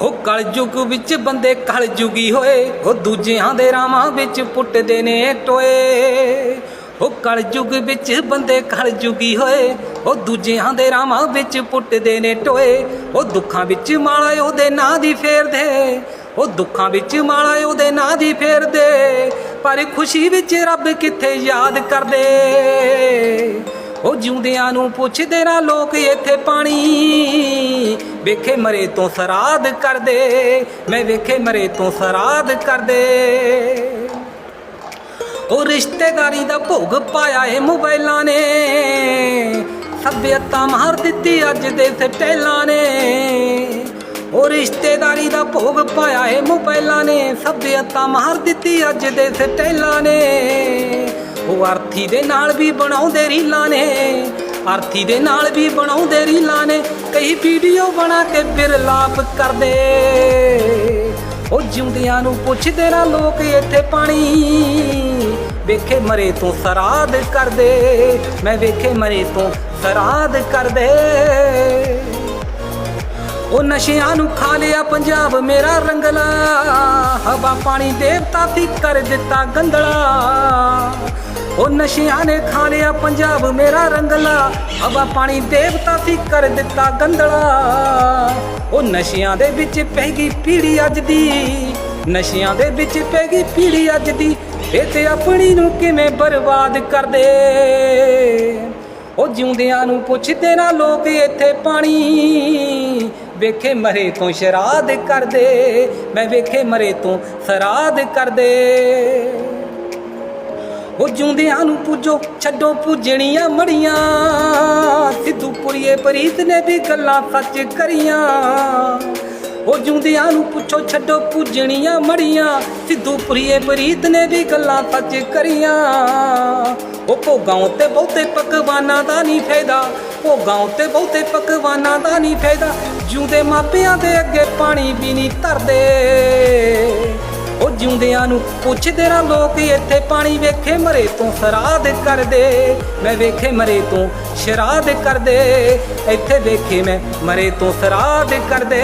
ਉਹ ਕਲਯੁਗ ਵਿੱਚ ਬੰਦੇ ਕਲਯੁਗੀ ਹੋਏ, ਉਹ ਦੂਜਿਆਂ ਦੇ ਰਾਵਾਂ ਵਿੱਚ ਪੁੱਟਦੇ ਨੇ ਟੋਏ। ਉਹ ਕਲਯੁਗ ਵਿੱਚ ਬੰਦੇ ਕਲਯੁਗੀ ਹੋਏ, ਉਹ ਦੂਜਿਆਂ ਦੇ ਰਾਵਾਂ ਵਿੱਚ ਪੁੱਟਦੇ ਨੇ ਟੋਏ। ਉਹ ਦੁੱਖਾਂ ਵਿੱਚ ਮਾਲਾ ਉਹਦੇ ਨਾਂ ਦੀ ਫੇਰਦੇ, ਉਹ ਦੁੱਖਾਂ ਵਿੱਚ ਮਾਲਾ ਉਹਦੇ ਨਾਂ ਦੀ ਫੇਰਦੇ। ਪਰ ਖੁਸ਼ੀ ਵਿੱਚ ਰੱਬ ਕਿੱਥੇ ਯਾਦ ਕਰਦੇ? ਉਹ ਜਿਉਂਦਿਆਂ ਨੂੰ ਪੁੱਛਦੇ ਨਾ ਲੋਕ, ਇੱਥੇ ਪਾਣੀ ਵੇਖੇ ਮਰੇ ਤੋਂ ਸਰਾਧ ਕਰਦੇ, ਮੈਂ ਵੇਖੇ ਮਰੇ ਤੋਂ ਸਰਾਧ ਕਰਦੇ। ਉਹ ਰਿਸ਼ਤੇਦਾਰੀ ਦਾ ਭੋਗ ਪਾਇਆ ਏ ਮੋਬਾਈਲਾਂ ਨੇ, ਸਭਿਅਤਾ ਮਾਰ ਦਿੱਤੀ ਅੱਜ ਦੇ ਸਟੈਲਾਂ ਨੇ। ਉਹ ਰਿਸ਼ਤੇਦਾਰੀ ਦਾ ਭੋਗ ਪਾਇਆ ਏ ਮੋਬਾਈਲਾਂ ਨੇ, ਸਭਿਅਤਾ ਮਾਰ ਦਿੱਤੀ ਅੱਜ ਦੇ ਸਟੈਲਾਂ ਨੇ। ਉਹ ਆਰਥੀ ਦੇ ਨਾਲ ਵੀ ਬਣਾਉਂਦੇ ਰੀਲਾਂ ਨੇ ਆਰਥੀ ਦੇ ਨਾਲ ਵੀ ਬਣਾਉਂਦੇ ਰੀਲਾਂ ਨੇ। ਕਈ ਵੀਡੀਓ ਬਣਾ ਕੇ ਬਿਰਲਾਪ ਕਰਦੇ। ਉਹ ਜਿਉਂਦਿਆਂ ਨੂੰ ਪੁੱਛਦੇ ਨਾ ਲੋਕ ਇੱਥੇ ਪਾਣੀ। ਵੇਖੇ ਮਰੇ ਤੋਂ ਸਰਾਧ ਕਰਦੇ। ਮੈਂ ਵੇਖੇ ਮਰੇ ਤੋਂ ਸਰਾਧ ਕਰਦੇ। ਉਹ ਨਸ਼ਿਆਂ ਨੂੰ ਖਾ ਲਿਆ ਪੰਜਾਬ, ਮੇਰਾ ਰੰਗਲਾ। ਹਵਾ ਪਾਣੀ ਦੇਵਤਾ ਸੀ, ਕਰ ਦਿੱਤਾ ਗੰਦਲਾ ਉਹ ਨਸ਼ਿਆਂ ਨੇ ਖਾ ਲਿਆ ਪੰਜਾਬ, ਮੇਰਾ ਰੰਗਲਾ। ਹਵਾ ਪਾਣੀ ਦੇਵਤਾ ਸੀ ਕਰ ਦਿੱਤਾ ਗੰਦਲਾ ਉਹ ਨਸ਼ਿਆਂ ਦੇ ਵਿੱਚ ਪੈ ਗਈ ਪੀੜੀ ਅੱਜ ਦੀ। ਨਸ਼ਿਆਂ ਦੇ ਵਿੱਚ ਪੈ ਗਈ ਪੀੜੀ ਅੱਜ ਦੀ। ਇਹ ਤੇ ਆਪਣੀ ਨੂੰ ਕਿਵੇਂ ਬਰਬਾਦ ਕਰਦੇ? ਉਹ ਜਿਉਂਦਿਆਂ ਨੂੰ ਪੁੱਛਦੇ ਨਾ ਲੋਕ ਇੱਥੇ ਪਾਣੀ। ਵੇਖੇ ਮਰੇ ਤੋਂ ਸ਼ਰਾਧ ਕਰਦੇ, ਮੈਂ ਵੇਖੇ ਮਰੇ ਤੋਂ ਸਰਾਧ ਕਰਦੇ। ਉਹ ਜਿਉਂਦਿਆਂ ਨੂੰ ਪੂਜੋ, ਛੱਡੋ ਪੂਜਣੀਆਂ ਮੜੀਆਂ। ਸਿੱਧੂ ਪੁਰੀਏ ਪ੍ਰੀਤ ਨੇ ਵੀ ਗੱਲਾਂ ਸੱਚ ਕਰੀਆਂ। ਉਹ ਜਿਉਂਦਿਆਂ ਨੂੰ ਪੁੱਛੋ, ਛੱਡੋ ਪੂਜਣੀਆਂ ਮੜੀਆਂ। ਸਿੱਧੂ ਪੁਰੀਏ ਪ੍ਰੀਤ ਨੇ ਵੀ ਗੱਲਾਂ ਸੱਚ ਕਰੀਆਂ। ਉਹ ਭੋਗਾਂ ਤੇ ਬਹੁਤੇ ਪਕਵਾਨਾਂ ਦਾ ਨਹੀਂ ਫਾਇਦਾ। ਭੋਗਾਂ ਤੇ ਬਹੁਤੇ ਪਕਵਾਨਾਂ ਦਾ ਨਹੀਂ ਫਾਇਦਾ। ਜਿਉਂਦੇ ਮਾਪਿਆਂ ਦੇ ਅੱਗੇ ਪਾਣੀ ਵੀ ਨਹੀਂ ਧਰਦੇ। ਉਹ ਜਿਉਂਦਿਆਂ ਨੂੰ ਪੁੱਛਦੇ ਨਾ ਲੋਕ, ਇੱਥੇ ਪਾਣੀ ਵੇਖੇ ਮਰੇ ਤੋਂ ਸਰਾਧ ਕਰਦੇ ਮੈਂ ਵੇਖੇ ਮਰੇ ਤੋਂ ਸ਼ਰਾਧ ਕਰਦੇ ਇੱਥੇ ਵੇਖੇ ਮੈਂ ਮਰੇ ਤੋਂ ਸਰਾਧ ਕਰਦੇ